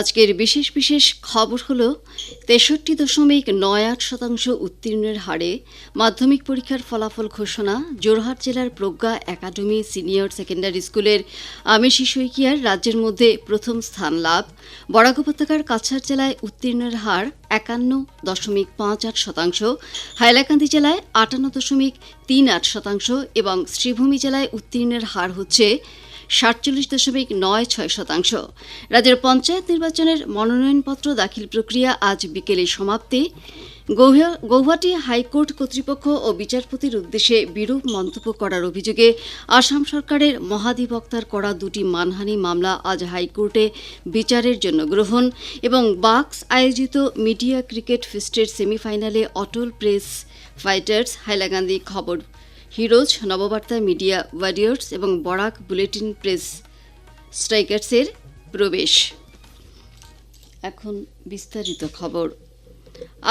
আজকের বিশেষ বিশেষ খবর হল, তেষট্টি দশমিক নয় আট শতাংশ উত্তীর্ণের হারে মাধ্যমিক পরীক্ষার ফলাফল ঘোষণা জোরহাট জেলার প্রজ্ঞা একাডেমি সিনিয়র সেকেন্ডারি স্কুলের আমেশি শইকিয়ার রাজ্যের মধ্যে প্রথম স্থান লাভ। বরাক উপত্যকার কাছাড় জেলায় উত্তীর্ণের হার একান্ন দশমিক পাঁচ আট শতাংশ, হাইলাকান্দি জেলায় আটান্ন দশমিক তিন আট শতাংশ এবং শ্রীভূমি জেলায় উত্তীর্ণের হার হচ্ছে সাতচল্লিশ দশমিক নয় ছয় শতাংশ। রাজ্যের পঞ্চায়েত নির্বাচনের মনোনয়নপত্র দাখিল প্রক্রিয়া আজ বিকেলে সমাপ্তি। গৌহাটি হাইকোর্ট কর্তৃপক্ষ ও বিচারপতির উদ্দেশ্যে বিরূপ মন্তব্য করার অভিযোগে আসাম সরকারের মহাধিবক্তার করা দুটি মানহানি মামলা আজ হাইকোর্টে বিচারের জন্য গ্রহণ এবং বাক্স আয়োজিত মিডিয়া ক্রিকেট ফেস্টের সেমিফাইনালে অটল প্রেস ফাইটার্স হাইলাকান্দি খবর হিরোজ নববার্তা মিডিয়া ওয়ারিয়র্স এবং বরাক বুলেটিন প্রেস স্ট্রাইকার্সের প্রবেশ। এখন বিস্তারিত খবর।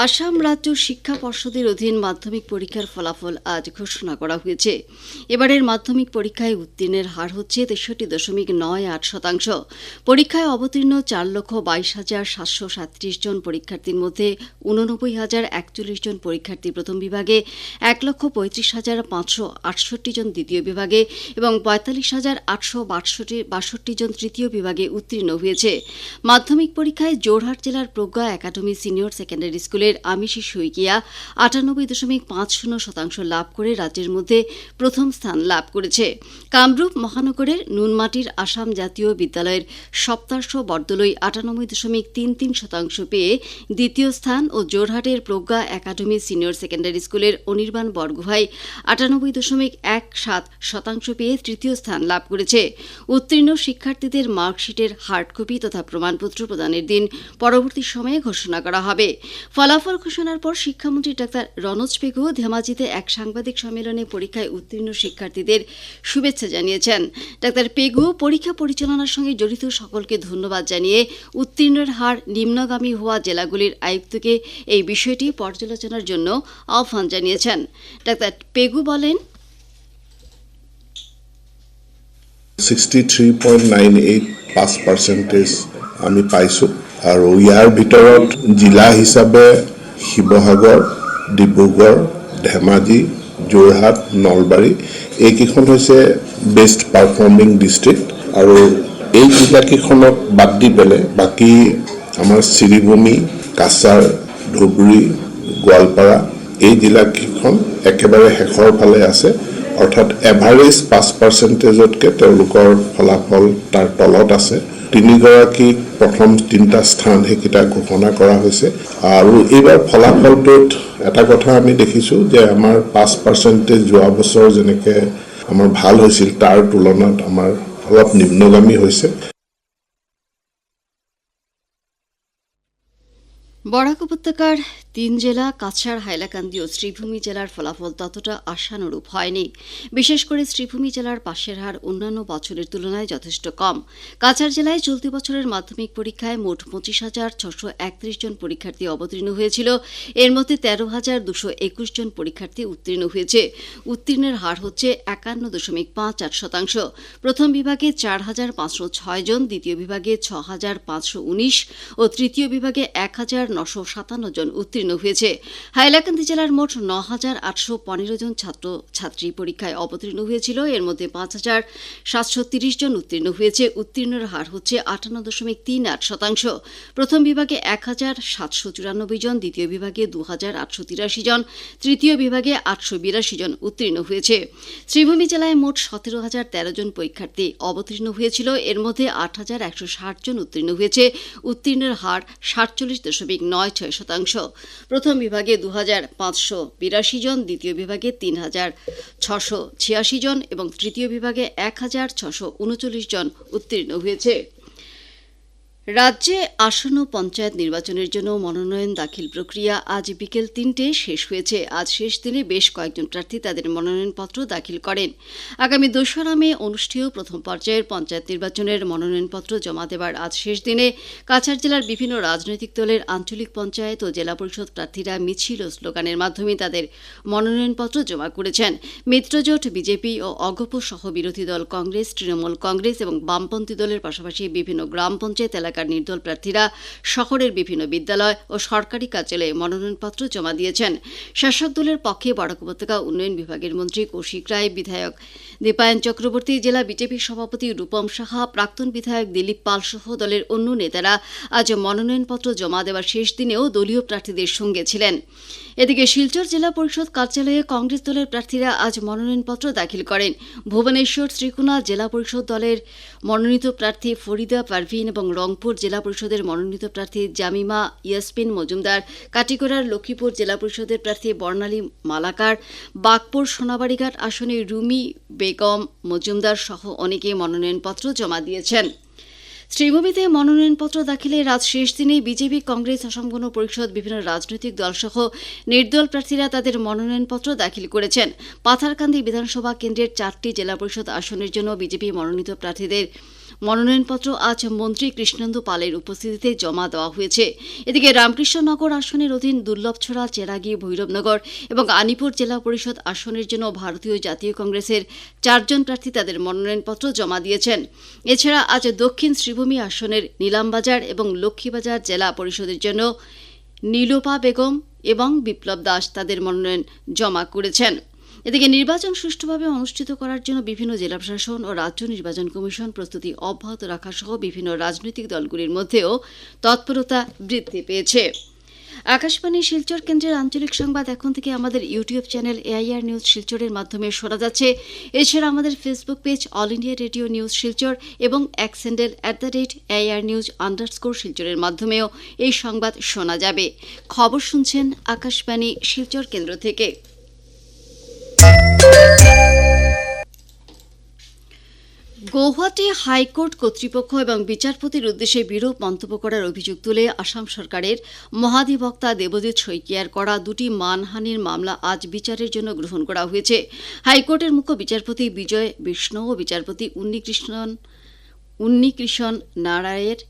আসাম রাজ্য শিক্ষা পর্ষদের অধীন মাধ্যমিক পরীক্ষার ফলাফল আজ ঘোষণা করা হয়েছে। এবারের মাধ্যমিক পরীক্ষায় উত্তীর্ণের হার হচ্ছে তেষট্টি দশমিক নয় আট শতাংশ। পরীক্ষায় অবতীর্ণ চার লক্ষ বাইশ হাজার সাতশো সাতত্রিশ জন পরীক্ষার্থীর মধ্যে উননব্বই হাজার একচল্লিশ জন পরীক্ষার্থী প্রথম বিভাগে, এক লক্ষ পঁয়ত্রিশ হাজার পাঁচশো আটষট্টি জন দ্বিতীয় বিভাগে এবং পঁয়তাল্লিশ হাজার আটশো বাষট্টি বাষট্টি জন তৃতীয় বিভাগে উত্তীর্ণ হয়েছে। মাধ্যমিক পরীক্ষায় জোরহাট জেলার প্রজ্ঞা একাডেমি সিনিয়র সেকেন্ডারি স্কুলের আমিষি শইকিয়া আটানব্বই দশমিক পাঁচ শূন্য শতাংশ লাভ করে রাজ্যের মধ্যে প্রথম স্থান লাভ করেছে। কামরূপ মহানগরের নুনমাটির আসাম জাতীয় বিদ্যালয়ের সপ্তার্শ বরদলৈ আটানব্বই দশমিক তিন তিন শতাংশ পেয়ে দ্বিতীয় স্থান ও জোরহাটের প্রজ্ঞা একাডেমি সিনিয়র সেকেন্ডারি স্কুলের অনির্বাণ বরগুভাই আটানব্বই দশমিক এক সাত শতাংশ পেয়ে তৃতীয় স্থান লাভ করেছে। উত্তীর্ণ শিক্ষার্থীদের মার্কশিটের হার্ড কপি তথা প্রমাণপত্র প্রদানের দিন পরবর্তী সময়ে ঘোষণা করা হবে। ফলাফল ঘোষণার পর শিক্ষামন্ত্রী ডাক্তার রনজ পেগু ধেমাজিতে এক সাংবাদিক সম্মেলনে পরীক্ষায় উত্তীর্ণ শিক্ষার্থীদের শুভেচ্ছা জানিয়েছেন। ডাক্তার পেগু পরীক্ষা পরিচালনার সঙ্গে জড়িত সকলকে ধন্যবাদ জানিয়ে উত্তীর্ণের হার নিম্নগামী হওয়া জেলাগুলির আয়ুক্তকে এই বিষয়টি পর্যালোচনার জন্য আহ্বান জানিয়েছেন। ডাক্তার পেগু বলেন 63.98 পাছ পাৰ্চেণ্টেজ আমি পাইছোঁ। আৰু ইয়াৰ ভিতৰত জিলা হিচাপে শিৱসাগৰ, ডিব্ৰুগড়, ধেমাজি, যোৰহাট, নলবাৰী, এইকেইখন হৈছে বেষ্ট পাৰফৰ্মিং ডিষ্ট্ৰিক্ট আৰু এই জিলাকেইখনক বাদ দি পেলাই বাকী আমাৰ শ্ৰীভূমি, কাছাৰ, ধুবুৰী, গোৱালপাৰা, এই জিলাকেইখন একেবাৰে শেষৰ ফালে আছে। অৰ্থাৎ এভাৰেজ পাঁচ পাৰ্চেণ্টেজতকৈ তেওঁলোকৰ ফলাফল তাৰ তলত আছে। তিনিগৰাকী প্ৰথম তিনিটা স্থান সেইকেইটা ঘোষণা কৰা হৈছে। আৰু এইবাৰ ফলাফলটোত এটা কথা আমি দেখিছোঁ যে আমাৰ পাঁচ পাৰ্চেণ্টেজ যোৱা বছৰ যেনেকৈ আমাৰ ভালো হৈছিল, তাৰ তুলনাত আমাৰ অলপ নিম্নগামী হৈছে। বরাক উপত্যকার তিন জেলা, কাছাড়, হাইলাকান্দি ও শ্রীভূমি জেলার ফলাফল ততটা আশানুরূপ হয়নি। বিশেষ করে শ্রীভূমি জেলার পাশের হার অন্যান্য বছরের তুলনায় যথেষ্ট কম। কাছাড় জেলায় চলতি বছরের মাধ্যমিক পরীক্ষায় মোট পঁচিশ হাজার ছশো একত্রিশ জন পরীক্ষার্থী অবতীর্ণ হয়েছিল। এর মধ্যে তেরো হাজার দুশো একুশ জন পরীক্ষার্থী উত্তীর্ণ হয়েছে। উত্তীর্ণের হার হচ্ছে একান্ন দশমিক পাঁচ আট শতাংশ। প্রথম বিভাগে চার হাজার পাঁচশো ছয় জন, দ্বিতীয় বিভাগে ছ হাজার পাঁচশো উনিশ ও তৃতীয় বিভাগে এক হাজার নশো সাতান্ন জন উত্তীর্ণ হয়েছে। হাইলাকান্দি জেলার মোট ন হাজার আটশো পনেরো জন ছাত্র, ছাত্রী পরীক্ষায় অবতীর্ণ হয়েছিল। এর মধ্যে পাঁচ হাজার সাতশো তিরিশ জন উত্তীর্ণ হয়েছে। উত্তীর্ণের হার হচ্ছে আটান্ন দশমিক তিন আট শতাংশ। প্রথম বিভাগে এক হাজার সাতশো চুরানব্বই জন, দ্বিতীয় বিভাগে দু হাজার আটশো তিরাশি জন, তৃতীয় বিভাগে আটশো বিরাশি জন উত্তীর্ণ হয়েছে। শ্রীভূমি জেলায় মোট সতেরো হাজার তেরো জন পরীক্ষার্থী অবতীর্ণ হয়েছিল। এর মধ্যে আট হাজার একশো ষাট জন উত্তীর্ণ হয়েছে। উত্তীর্ণের হার সাতচল্লিশ দশমিক নয় ছয় শতাংশ। প্রথম বিভাগে দু হাজার পাঁচশো বিরাশি জন, দ্বিতীয় বিভাগে তিন হাজার ছশো ছিয়াশি জন এবং তৃতীয় বিভাগে এক হাজার ছশো উনচল্লিশ জন উত্তীর্ণ হয়েছে। রাজ্যে আসন্ন পঞ্চায়েত নির্বাচনের জন্য মনোনয়ন দাখিল প্রক্রিয়া আজ বিকেল তিনটে শেষ হয়েছে। আজ শেষ দিনে বেশ কয়েকজন প্রার্থী তাদের মনোনয়নপত্র দাখিল করেন। আগামী দোসরা মে অনুষ্ঠেয় প্রথম পর্যায়ের পঞ্চায়েত নির্বাচনের মনোনয়নপত্র জমা দেওয়ার আজ শেষ দিনে কাছাড় জেলার বিভিন্ন রাজনৈতিক দলের আঞ্চলিক পঞ্চায়েত ও জেলা পরিষদ প্রার্থীরা মিছিল ও স্লোগানের মাধ্যমে তাদের মনোনয়নপত্র জমা করেছেন। মিত্রজোট বিজেপি ও অগপ সহ বিরোধী দল কংগ্রেস, তৃণমূল কংগ্রেস এবং বামপন্থী দলের পাশাপাশি বিভিন্ন গ্রাম পঞ্চায়েত এলাকার নির্দল প্রার্থীরা শহরের বিভিন্ন বিদ্যালয় ও সরকারি কার্যালয়ে মনোনয়নপত্র জমা দিয়েছেন। শাসক দলের পক্ষে বরাক উপত্যকা উন্নয়ন বিভাগের মন্ত্রী কৌশিক রায়, বিধায়ক দীপায়ন চক্রবর্তী, জেলা বিজেপি সভাপতি রূপম সাহা, প্রাক্তন বিধায়ক দিলীপ পাল সহ দলের অন্য নেতারা আজ মনোনয়নপত্র জমা দেওয়ার শেষ দিনেও দলীয় প্রার্থীদের সঙ্গে ছিলেন। এদিকে শিলচর জেলা পরিষদ কার্যালয়ে কংগ্রেস দলের প্রার্থীরা আজ মনোনয়নপত্র দাখিল করেন। ভুবনেশ্বর শ্রীকুণা জেলা পরিষদ দলের মনোনীত প্রার্থী ফরিদা পারভিন এবং রংপুর জেলা পরিষদের মনোনীত প্রার্থী জামিমা ইয়াসমিন মজুমদার, কাটিগড়ার লক্ষ্মীপুর জেলা পরিষদের প্রার্থী বর্ণালী মালাকার, বাগপুর সোনাবাড়িঘাট আসনে রুমি বেগম মজুমদার সহ অনেকে মনোনয়নপত্র জমা দিয়েছেন। শ্রীভূমিতে মনোনয়নপত্র দাখিলের রাত শেষ দিনে বিজেপি, কংগ্রেস, অসম গণ পরিষদ বিভিন্ন রাজনৈতিক দলসহ নির্দল প্রার্থীরা তাদের মনোনয়নপত্র দাখিল করেছেন। পাথারকান্দি বিধানসভা কেন্দ্রের চারটি জেলা পরিষদ আসনের জন্য বিজেপি মনোনীত প্রার্থীদের মনোনয়নপত্র আজ মন্ত্রী কৃষ্ণেন্দু পালের উপস্থিতিতে জমা দেওয়া হয়েছে। এদিকে রামকৃষ্ণনগর আসনের অধীন দুর্লভছড়া, চেরাগি, ভৈরবনগর এবং আনিপুর জেলা পরিষদ আসনের জন্য ভারতীয় জাতীয় কংগ্রেসের চারজন প্রার্থী তাদের মনোনয়নপত্র জমা দিয়েছেন। এছাড়া আজ দক্ষিণ শ্রীভূমি আসনের নীলামবাজার এবং লক্ষ্মীবাজার জেলা পরিষদের জন্য নীলোপা বেগম এবং বিপ্লব দাস তাদের মনোনয়ন জমা করেছেন। এদিকে নির্বাচন সুষ্ঠুভাবে অনুষ্ঠিত করার জন্য বিভিন্ন জেলা প্রশাসন ও রাজ্য নির্বাচন কমিশন প্রস্তুতি অব্যাহত রাখা সহ বিভিন্ন রাজনৈতিক দলগুলির মধ্যেও তৎপরতা বৃদ্ধি পেয়েছে। আকাশবাণী শিলচর কেন্দ্রের আঞ্চলিক সংবাদ এখন থেকে আমাদের ইউটিউব চ্যানেল এআইআর নিউজ শিলচরের মাধ্যমে শোনা যাচ্ছে। এছাড়া আমাদের Facebook page all India radio news Silchar এবং x handle at the rate AIR news underscore শিলচরের মাধ্যমেও এই সংবাদ শোনা যাবে। খবর শুনছেন আকাশবাণী শিলচর কেন্দ্র থেকে। গৌহাটি হাইকোর্ট কর্তৃপক্ষ এবং বিচারপতির উদ্দেশ্যে বিরূপ মন্তব্য করার অভিযোগ তুলে আসাম সরকারের মহাধিবক্তা দেবজিৎ শইকিয়ার করা দুটি মানহানির মামলা আজ বিচারের জন্য গ্রহণ করা হয়েছে। হাইকোর্টের মুখ্য বিচারপতি বিজয় বিষ্ণু ও বিচারপতি উন্নিকৃষ্ণন উন্নিকৃষণ নারায়ের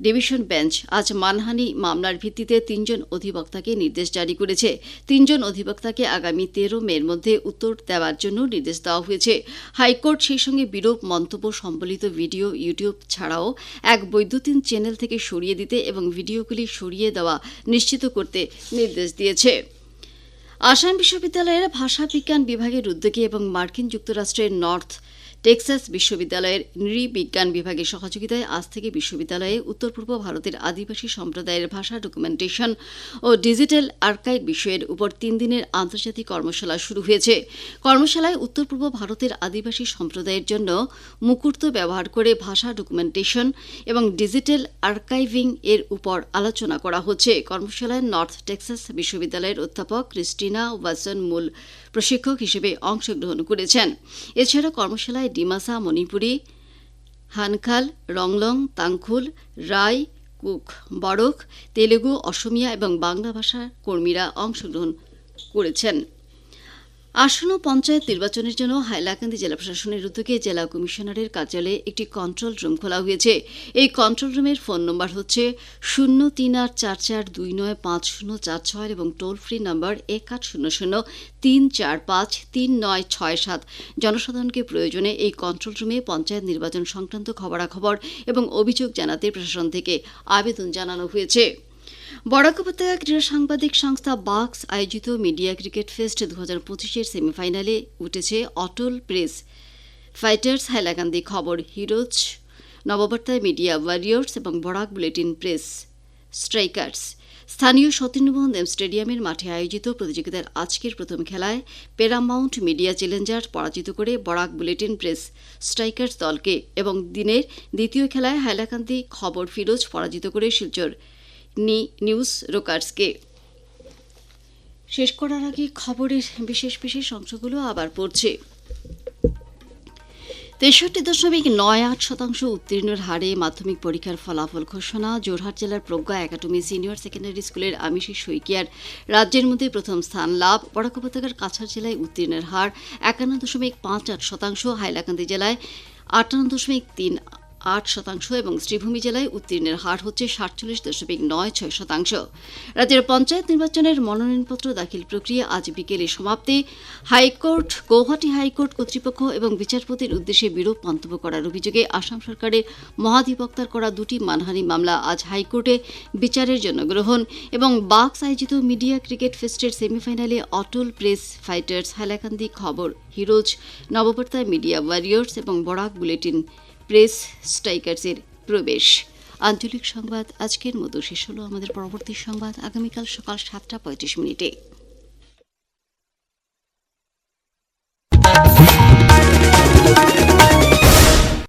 ডিভিশন বেঞ্চ আজ মানহানি মামলার ভিত্তিতে তিনজন অধিবক্তাকে নির্দেশ জারি করেছে। তিনজন অধিবক্তাকে আগামী তেরো মের মধ্যে উত্তর দেওয়ার জন্য নির্দেশ দেওয়া হয়েছে। হাইকোর্ট সেই সঙ্গে বিরূপ মন্তব্য, সম্বলিত ভিডিও, ইউটিউব ছাড়াও এক বৈদ্যুতিন চ্যানেল থেকে সরিয়ে দিতে এবং ভিডিওগুলি সরিয়ে দেওয়া নিশ্চিত করতে নির্দেশ দিয়েছে। আসাম বিশ্ববিদ্যালয়ের ভাষা বিজ্ঞান বিভাগের উদ্যোগে এবং মার্কিন যুক্তরাষ্ট্রের নর্থ টেক্সাস বিশ্ববিদ্যালয়ের নৃবিজ্ঞান বিভাগের সহযোগিতায় আজ থেকে বিশ্ববিদ্যালয়ে উত্তর পূর্ব ভারতের আদিবাসী সম্প্রদায়ের ভাষা ডকুমেন্টেশন ও ডিজিটাল আর্কাইভ বিষয়ের উপর তিন দিনের আন্তর্জাতিক কর্মশালা শুরু হয়েছে। কর্মশালায় উত্তর পূর্ব ভারতের আদিবাসী সম্প্রদায়ের জন্য মুকুর্ত ব্যবহার করে ভাষা ডকুমেন্টেশন এবং ডিজিটাল আর্কাইভিং এর উপর আলোচনা করা হচ্ছে। কর্মশালায় নর্থ টেক্সাস বিশ্ববিদ্যালয়ের অধ্যাপক ক্রিস্টিনা ওয়াটসন মূল প্রশিক্ষক হিসেবে অংশগ্রহণ করেছেন। এছাড়া কর্মশালায় ডিমাসা মণিপুরি হানখাল, রংলং, তাংখুল রায় কুক, বড়ক, তেলেগু, অসমিয়া এবং বাংলা ভাষার কর্মীরা অংশগ্রহণ করেছেন। আসন্ন পঞ্চায়েত নির্বাচনের জন্য হাইলাকান্দি জেলা প্রশাসনের উদ্যোগে জেলা কমিশনারের কার্যালয়ে একটি কন্ট্রোল রুম খোলা হয়েছে। এই কন্ট্রোল রুমের ফোন নম্বর হচ্ছে শূন্য তিন আট চার চার দুই নয় পাঁচ শূন্য চার ছয় এবং টোল ফ্রি নম্বর এক আট শূন্য শূন্য তিন চার পাঁচ তিন নয় ছয় সাত। জনসাধারণকে প্রয়োজনে এই কন্ট্রোল রুমে পঞ্চায়েত নির্বাচন সংক্রান্ত খবরাখবর এবং অভিযোগ জানাতে প্রশাসন থেকে আবেদন জানানো হয়েছে। বরাক উপত্যকা ক্রীড়া সাংবাদিক সংস্থা বাক্স আয়োজিত মিডিয়া ক্রিকেট ফেস্ট দু হাজার পঁচিশের সেমিফাইনালে উঠেছে অটল প্রেস। ফাইটার্স হাইলাকান্দি খবর, হিরোজ, নববার্তায় মিডিয়া ওয়ারিয়র্স এবং বরাক বুলেটিন প্রেস। স্ট্রাইকার্স, স্থানীয় সতীন্দ্রমোহন দেব স্টেডিয়ামের মাঠে আয়োজিত প্রতিযোগিতার আজকের প্রথম খেলায় প্যারামাউন্ট মিডিয়া চ্যালেঞ্জার পরাজিত করে বরাক বুলেটিন প্রেস স্ট্রাইকার্স দলকে এবং দিনের দ্বিতীয় খেলায় হাইলাকান্দি খবর, ফিরোজ পরাজিত করে শিলচর। নি নিউজ রোকার্সকে শেষ করার আগে খবরের বিশেষ বিশেষ অংশগুলো আবার পড়ছে। তেষট্টি দশমিক নয় আট শতাংশ উত্তীর্ণের হারে মাধ্যমিক পরীক্ষার ফলাফল ঘোষণা। জোরহাট জেলার প্রজ্ঞা একাডেমি সিনিয়র সেকেন্ডারি স্কুলের আমিষী শইকিয়ার রাজ্যের মধ্যে প্রথম স্থান লাভ। বরাক উপত্যকার কাছাড় জেলায় উত্তীর্ণের হার একান্ন দশমিক পাঁচ আট শতাংশ। হাইলাকান্দি জেলায় আটান্ন দশমিক তিন আট শতাংশ এবং শ্রীভূমি জেলায় উত্তীর্ণের হার হচ্ছে সাতচল্লিশ দশমিক নয় ছয় শতাংশ। রাজ্যের পঞ্চায়েত নির্বাচনের মনোনয়নপত্র দাখিল প্রক্রিয়া আজ বিকেলে সমাপ্তি। হাইকোর্ট, গৌহাটি হাইকোর্ট কর্তৃপক্ষ এবং বিচারপতির উদ্দেশ্যে বিরূপ মন্তব্য করার অভিযোগে আসাম সরকারের মহাধিবক্তার করা দুটি মানহানি মামলা আজ হাইকোর্টে বিচারের জন্য গ্রহণ এবং বাক্স আয়োজিত মিডিয়া ক্রিকেট ফেস্টের সেমিফাইনালে অটল প্রেস ফাইটার্স হাইলাকান্দি খবর হিরোজ নববর্তা মিডিয়া ওয়ারিয়র্স এবং বরাক বুলেটিন প্রেস স্ট্রাইকার্সের প্রবেশ। আঞ্চলিক সংবাদ, আজকের মতো শেষ হলো আমাদের পরবর্তী সংবাদ। আগামীকাল সকাল সাতটা পঁয়ত্রিশ মিনিটে।